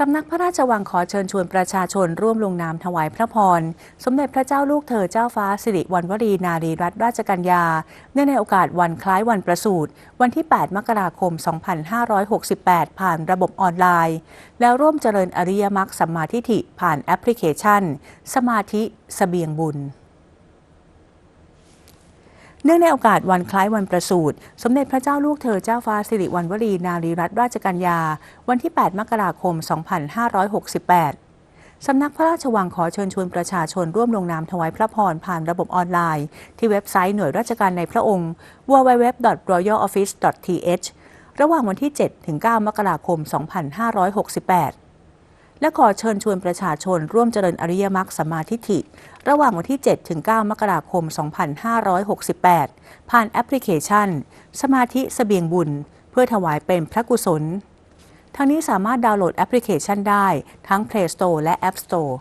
สำนักพระราชวังขอเชิญชวนประชาชนร่วมลงนามถวายพระพร สมเด็จพระเจ้าลูกเธอเจ้าฟ้าสิริวัณวรีนารีรัตนราชกัญญาเนื่องในโอกาสวันคล้ายวันประสูติวันที่ 8 มกราคม 2568 ผ่านระบบออนไลน์ แล้วร่วมเจริญอริยมรรคสัมมาทิฏฐิผ่านแอปพลิเคชัน สมาธิสเสบียงบุญ เนื่องในโอกาสวันคล้ายวันประสูติสมเด็จพระเจ้าลูกเธอเจ้าฟ้าสิริวัณวรีนารีรัตนราชกัญญา วันที่ 8 มกราคม 2568สำนักพระราชวังขอเชิญชวนประชาชนร่วมลงนามถวายพระพรผ่านระบบออนไลน์ ที่เว็บไซต์หน่วยราชการในพระองค์ www.royaloffice.th ระหว่างวันที่ 7 ถึง 9 มกราคม 2568 และขอเชิญชวนประชาชนร่วมเจริญอริยมรรคสมาทิฏฐิระหว่างวันที่ 7 ถึง 9 มกราคม 2568 ผ่านแอปพลิเคชัน สมาธิสเสบียงบุญ เพื่อถวายเป็นพระกุศล ทั้งนี้สามารถดาวน์โหลดแอปพลิเคชันได้ทั้ง Play Store และ App Store